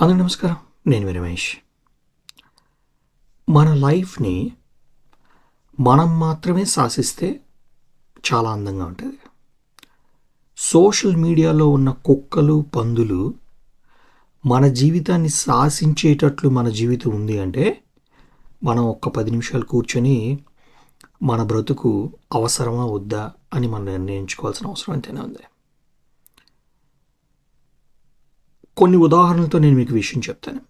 అందరూ నమస్కారం. నేను మీ రమేష్. మన లైఫ్ని మనం మాత్రమే శాసిస్తే చాలా అందంగా ఉంటుంది. సోషల్ మీడియాలో ఉన్న కుక్కలు పందులు మన జీవితాన్ని శాసించేటట్లు మన జీవితం ఉంది అంటే మనం ఒక్క పది నిమిషాలు కూర్చొని మన బ్రతుకు అవసరమా వద్దా అని మనం నిర్ణయించుకోవాల్సిన అవసరం అంతేనే ఉంది. కొన్ని ఉదాహరణలతో నేను మీకు విషయం చెప్తాను.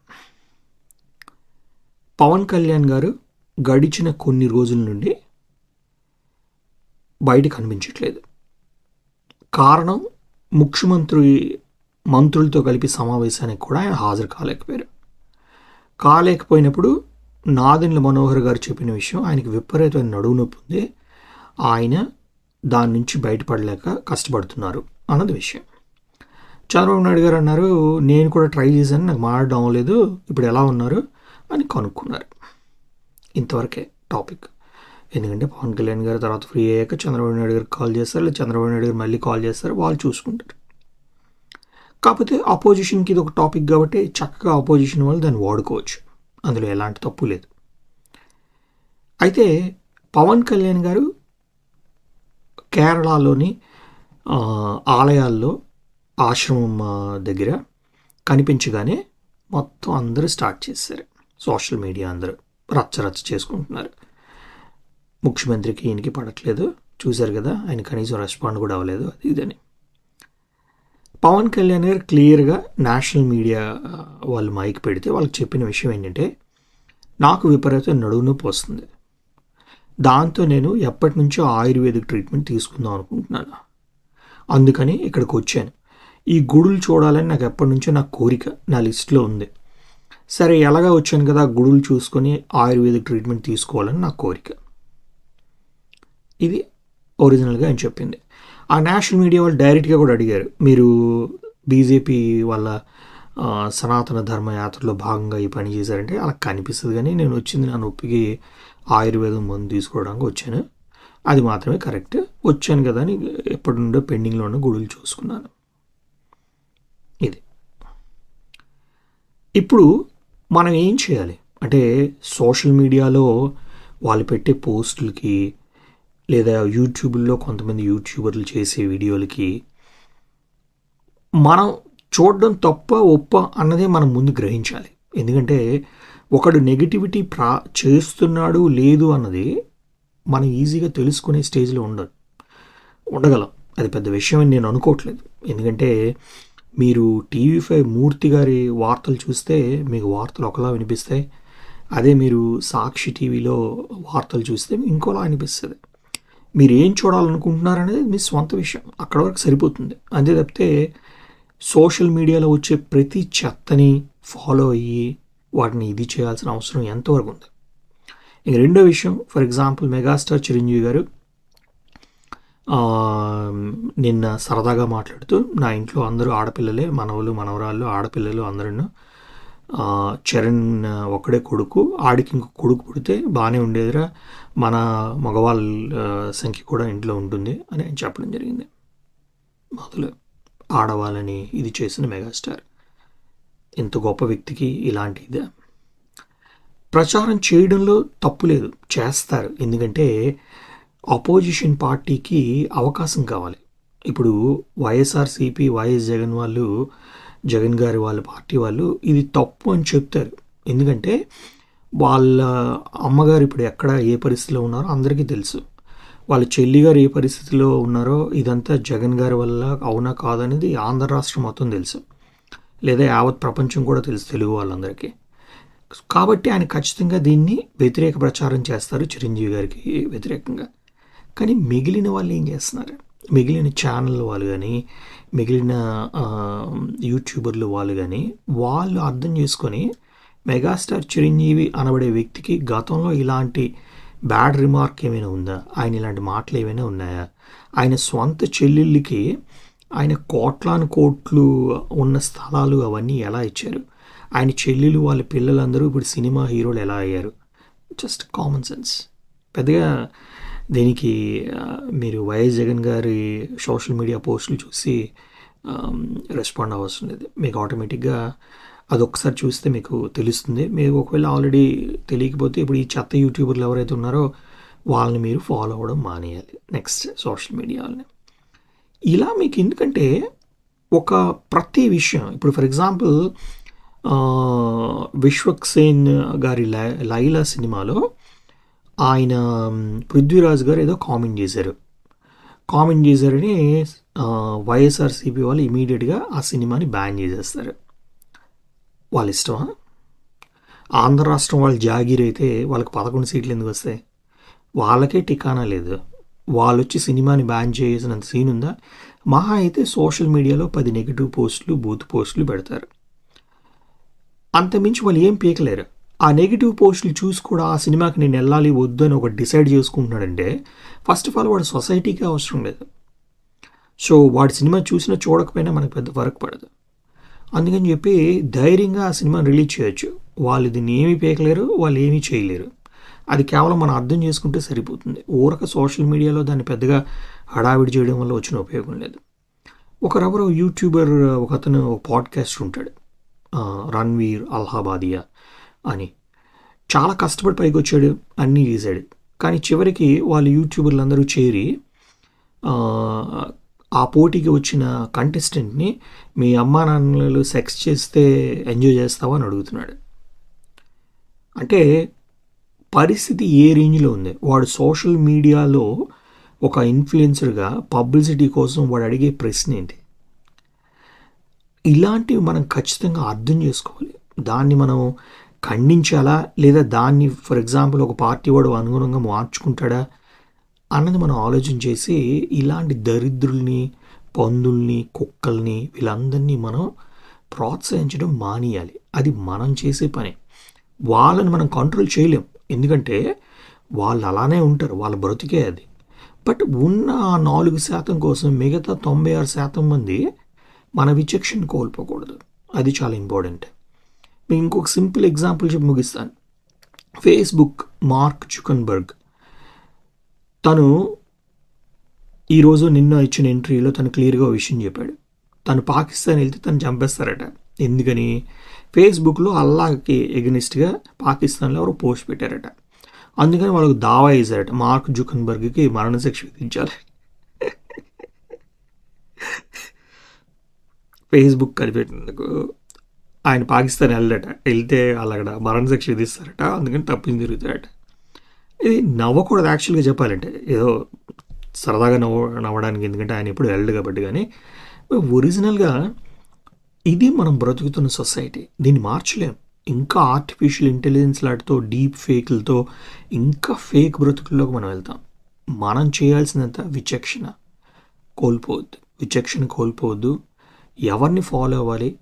పవన్ కళ్యాణ్ గారు గడిచిన కొన్ని రోజుల నుండి బయట కనిపించట్లేదు. కారణం ముఖ్యమంత్రి మంత్రులతో కలిపి సమావేశానికి కూడా ఆయన హాజరు కాలేకపోయారు. కాలేకపోయినప్పుడు నాదెండ్ల మనోహర్ గారు చెప్పిన విషయం ఆయనకి విపరీతమైన నడువు నొప్పి ఉంది. ఆయన దాని నుంచి బయటపడలేక కష్టపడుతున్నారు అన్నది విషయం. చంద్రబాబు నాయుడు గారు అన్నారు నేను కూడా ట్రై చేశాను నాకు మాట్లాడడం అవ్వలేదు ఇప్పుడు ఎలా ఉన్నారు? అని కనుక్కున్నారు. ఇంతవరకే టాపిక్. ఎందుకంటే పవన్ కళ్యాణ్ గారు తర్వాత ఫ్రీ అయ్యాక చంద్రబాబు నాయుడు గారు కాల్ చేస్తారు లేదా చంద్రబాబు నాయుడు గారు మళ్ళీ కాల్ చేస్తారు వాళ్ళు చూసుకుంటారు. కాకపోతే అపోజిషన్కి ఇది ఒక టాపిక్ కాబట్టి చక్కగా ఆపోజిషన్ వాళ్ళు దాన్ని వాడుకోవచ్చు. అందులో ఎలాంటి తప్పు లేదు. అయితే పవన్ కళ్యాణ్ గారు కేరళలోని ఆలయాల్లో ఆశ్రమం దగ్గర కనిపించగానే మొత్తం అందరూ స్టార్ట్ చేశారు. సోషల్ మీడియా అందరూ రచ్చ రచ్చ చేసుకుంటున్నారు. ముఖ్యమంత్రికి ఈయనకి పడట్లేదు. చూశారు కదా ఆయన కనీసం రెస్పాండ్ కూడా అవ్వలేదు అది ఇదని. పవన్ కళ్యాణ్ గారు క్లియర్గా నేషనల్ మీడియా వాళ్ళు మైక్ పెడితే వాళ్ళకి చెప్పిన విషయం ఏంటంటే నాకు విపరీతం నడువు నొప్పి వస్తుంది. దాంతో నేను ఎప్పటి నుంచో ఆయుర్వేదిక్ ట్రీట్మెంట్ తీసుకుందాం అనుకుంటున్నాను. అందుకని ఇక్కడికి వచ్చాను. ఈ గుడులు చూడాలని నాకు ఎప్పటి నుంచో నా కోరిక నా లిస్ట్లో ఉంది. సరే ఎలాగా వచ్చాను కదా ఆ గుడులు చూసుకొని ఆయుర్వేదిక్ ట్రీట్మెంట్ తీసుకోవాలని నా కోరిక. ఇది ఒరిజినల్గా ఆయన చెప్పింది. ఆ నేషనల్ మీడియా వాళ్ళు డైరెక్ట్గా కూడా అడిగారు మీరు బీజేపీ వాళ్ళ సనాతన ధర్మయాత్రలో భాగంగా ఈ పని చేశారంటే అలా కనిపిస్తుంది కానీ నేను వచ్చింది నా నొప్పికి ఆయుర్వేదం మందు తీసుకోవడానికి వచ్చాను. అది మాత్రమే కరెక్ట్. వచ్చాను కదా అని ఎప్పటి నుండో పెండింగ్లో ఉన్న గుడులు చూసుకున్నాను. ఇది. ఇప్పుడు మనం ఏం చేయాలి? అంటే సోషల్ మీడియాలో వాళ్ళు పెట్టే పోస్టులకి లేదా యూట్యూబ్లో కొంతమంది యూట్యూబర్లు చేసే వీడియోలకి మనం చూడడం తప్ప ఒప్ప అన్నదే మనం ముందు గ్రహించాలి. ఎందుకంటే ఒకడు నెగిటివిటీ ప్రా చేస్తున్నాడు లేదు అన్నది మనం ఈజీగా తెలుసుకునే స్టేజ్లో ఉండదు ఉండగలం. అది పెద్ద విషయం అని నేను అనుకోవట్లేదు. ఎందుకంటే మీరు టీవీ ఫైవ్ మూర్తి గారి వార్తలు చూస్తే మీకు వార్తలు ఒకలా వినిపిస్తాయి. అదే మీరు సాక్షి టీవీలో వార్తలు చూస్తే ఇంకోలా అనిపిస్తుంది. మీరు ఏం చూడాలనుకుంటున్నారనేది మీ స్వంత విషయం. అక్కడ వరకు సరిపోతుంది. అంతే తప్పితే సోషల్ మీడియాలో వచ్చే ప్రతి చెత్తని ఫాలో అయ్యి వాటిని ఇది చేయాల్సిన అవసరం ఎంతవరకు ఉంది? ఇంక రెండో విషయం ఫర్ ఎగ్జాంపుల్ మెగాస్టార్ చిరంజీవి గారు నిన్న సరదాగా మాట్లాడుతూ నా ఇంట్లో అందరూ ఆడపిల్లలే మనవలు మనవరాళ్ళు ఆడపిల్లలు అందరూ. చరణ్ ఒక్కడే కొడుకు ఆడికి ఇంకో కొడుకు పుడితే బాగానే ఉండేదిరా. మన మగవాళ్ళ సంఖ్య కూడా ఇంట్లో ఉంటుంది అని ఆయన చెప్పడం జరిగింది. మొదలు ఆడవాళ్ళని ఇది చేసిన మెగాస్టార్. ఇంత గొప్ప వ్యక్తికి ఇలాంటి ఇదే. ప్రచారం చేయడంలో తప్పు లేదు చేస్తారు. ఎందుకంటే అపోజిషన్ పార్టీకి అవకాశం కావాలి. ఇప్పుడు వైఎస్ఆర్సీపీ వైఎస్ జగన్ వాళ్ళు జగన్ గారి వాళ్ళ పార్టీ వాళ్ళు ఇది తప్పు అని చెప్తారు. ఎందుకంటే వాళ్ళ అమ్మగారు ఇప్పుడు ఎక్కడ ఏ పరిస్థితిలో ఉన్నారో అందరికీ తెలుసు. వాళ్ళ చెల్లి గారు ఏ పరిస్థితిలో ఉన్నారో ఇదంతా జగన్ గారి వల్ల అవునా కాదనేది ఆంధ్ర రాష్ట్రం మొత్తం తెలుసు. లేదా యావత్ ప్రపంచం కూడా తెలుసు తెలుగు వాళ్ళందరికీ. కాబట్టి ఆయన ఖచ్చితంగా దీన్ని వ్యతిరేక ప్రచారం చేస్తారు చిరంజీవి గారికి వ్యతిరేకంగా. కానీ మిగిలిన వాళ్ళు ఏం చేస్తున్నారు? మిగిలిన ఛానల్ వాళ్ళు కానీ మిగిలిన యూట్యూబర్లు వాళ్ళు కానీ వాళ్ళు అర్థం చేసుకొని మెగాస్టార్ చిరంజీవి అనబడే వ్యక్తికి గతంలో ఇలాంటి బ్యాడ్ రిమార్క్ ఏమైనా ఉందా? ఆయన ఇలాంటి మాటలు ఏమైనా ఉన్నాయా? ఆయన స్వంత చెల్లెళ్ళకి ఆయన కోట్లాను కోట్లు ఉన్న స్థలాలు అవన్నీ ఎలా ఇచ్చారు? ఆయన చెల్లెలు వాళ్ళ పిల్లలందరూ ఇప్పుడు సినిమా హీరోలు ఎలా అయ్యారు? Just common sense. పెద్దగా దీనికి మీరు వైఎస్ జగన్ గారి సోషల్ మీడియా పోస్టులు చూసి రెస్పాండ్ అవ్వాల్సి లేదు మీకు ఆటోమేటిక్గా అది ఒకసారి చూస్తే మీకు తెలుస్తుంది. మీరు ఒకవేళ ఆల్రెడీ తెలియకపోతే ఇప్పుడు ఈ చెత్త యూట్యూబర్లు ఎవరైతే ఉన్నారో వాళ్ళని మీరు ఫాలో అవ్వడం మానేయాలి నెక్స్ట్ సోషల్ మీడియాని ఇలా మీకు ఎందుకంటే ఒక ప్రతి విషయం ఇప్పుడు ఫర్ ఎగ్జాంపుల్ విశ్వక్సేన్ గారి లై లైలా సినిమాలో ఆయన పృథ్వీరాజ్ గారు ఏదో కామెంట్ చేశారు. కామెంట్ చేశారని వైఎస్ఆర్సీపీ వాళ్ళు ఇమీడియట్గా ఆ సినిమాని బ్యాన్ చేసేస్తారు. వాళ్ళ ఇష్టమా? ఆంధ్ర రాష్ట్రం వాళ్ళు జాగీర్ అయితే వాళ్ళకి పదకొండు సీట్లు ఎందుకు వస్తాయి? వాళ్ళకే టికానా లేదు. వాళ్ళు వచ్చి సినిమాని బ్యాన్ చేసినంత సీన్ ఉందా? మహా అయితే సోషల్ మీడియాలో పది నెగిటివ్ పోస్టులు బూత్ పోస్టులు పెడతారు. అంతమించి వాళ్ళు ఏం పీకలేరు. ఆ నెగిటివ్ పోస్టులు చూసి కూడా ఆ సినిమాకి నేను వెళ్ళాలి వద్దు అని ఒక డిసైడ్ చేసుకుంటున్నాడంటే ఫస్ట్ ఆఫ్ ఆల్ వాడు సొసైటీకి అవసరం లేదు. సో వాడి సినిమా చూసినా చూడకపోయినా మనకు పెద్ద వర్క్ పడదు. అందుకని చెప్పి ధైర్యంగా ఆ సినిమాని రిలీజ్ చేయొచ్చు. వాళ్ళు దీన్ని ఏమీ పేకలేరు వాళ్ళు ఏమీ చేయలేరు. అది కేవలం మనం అర్థం చేసుకుంటే సరిపోతుంది. ఊరక సోషల్ మీడియాలో దాన్ని పెద్దగా హడావిడి చేయడం వల్ల వచ్చిన ఉపయోగం లేదు. ఒకరెవరో యూట్యూబర్ ఒక అతను పాడ్కాస్ట్ ఉంటాడు రణ్వీర్ అల్హాబాదియా. అని. చాలా కష్టపడి పైకి వచ్చాడు అన్నీ చేశాడు. కానీ చివరికి వాళ్ళు యూట్యూబర్లు అందరూ చేరి ఆ పోటీకి వచ్చిన కంటెస్టెంట్ని మీ అమ్మా నాన్నలు సెక్స్ చేస్తే ఎంజాయ్ చేస్తావా అని అడుగుతున్నాడు. అంటే పరిస్థితి ఏ రేంజ్లో ఉంది? వాడు సోషల్ మీడియాలో ఒక ఇన్ఫ్లుయెన్సర్గా పబ్లిసిటీ కోసం వాడు అడిగే ప్రశ్న ఏంటి? ఇలాంటివి మనం ఖచ్చితంగా అర్థం చేసుకోవాలి. దాన్ని మనం ఖండించాలా? లేదా దాన్ని ఫర్ ఎగ్జాంపుల్ ఒక పార్టీ వాడు అనుగుణంగా మార్చుకుంటాడా? అన్నది మనం ఆలోచన చేసి ఇలాంటి దరిద్రుల్ని పందుల్ని కుక్కల్ని వీళ్ళందరినీ మనం ప్రోత్సహించడం మానేయాలి. అది మనం చేసే పని. వాళ్ళని మనం కంట్రోల్ చేయలేం. ఎందుకంటే వాళ్ళు అలానే ఉంటారు. వాళ్ళ బ్రతికే అది. బట్ ఉన్న ఆ నాలుగు శాతం కోసం మిగతా తొంభై ఆరు శాతం మంది మన విచక్షణ కోల్పోకూడదు. అది చాలా ఇంపార్టెంట్. మేము ఇంకొక సింపుల్ ఎగ్జాంపుల్ చెప్పి ముగిస్తాను. ఫేస్బుక్ మార్క్ చుకన్బర్గ్ తను ఈరోజు నిన్న ఇచ్చిన ఎంట్రీలో తను క్లియర్గా విషయం చెప్పాడు. తను పాకిస్తాన్ వెళ్తే తను చంపేస్తారట. ఎందుకని? ఫేస్బుక్లో అల్లాకి ఎగనిస్ట్గా పాకిస్తాన్లో ఎవరు పోస్ట్ పెట్టారట. అందుకని వాళ్ళకు దావా వేశారట. మార్క్ జుకన్బర్గ్కి మరణశిక్ష విధించాలి. ఫేస్బుక్ కనిపెట్టినందుకు ఆయన పాకిస్తాన్ వెళ్ళడట. వెళ్తే వాళ్ళక్కడ మరణశిక్ష విధిస్తారట. అందుకని తప్పింది తిరుగుతారట ఇది నవ్వకూడదు యాక్చువల్గా చెప్పాలంటే. ఏదో సరదాగా నవ్వ నవ్వడానికి ఎందుకంటే ఆయన ఎప్పుడు వెళ్ళడు కాబట్టి కానీ ఒరిజినల్గా ఇది మనం బ్రతుకుతున్న సొసైటీ దీన్ని మార్చలేం. ఇంకా ఆర్టిఫిషియల్ ఇంటెలిజెన్స్ లాంటితో డీప్ ఫేక్లతో ఇంకా ఫేక్ బ్రతుకుల్లోకి మనం వెళ్తాం. మనం చేయాల్సినంత విచక్షణ కోల్పోవద్దు. విచక్షణ కోల్పోవద్దు. ఎవరిని ఫాలో అవ్వాలి?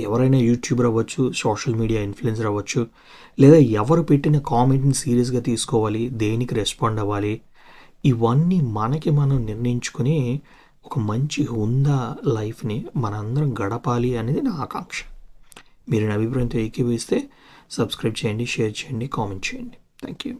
ఎవరైనా యూట్యూబర్ అవ్వచ్చు సోషల్ మీడియా ఇన్ఫ్లుయెన్సర్ అవ్వచ్చు లేదా ఎవరు పెట్టిన కామెంట్ని సీరియస్గా తీసుకోవాలి దేనికి రెస్పాండ్ అవ్వాలి ఇవన్నీ మనకి మనం నిర్ణయించుకుని ఒక మంచి హుందా లైఫ్ని మనందరం గడపాలి అనేది నా ఆకాంక్ష. మీరు నా అభిప్రాయంతో ఏకీభవిస్తే సబ్స్క్రైబ్ చేయండి షేర్ చేయండి కామెంట్ చేయండి. Thank you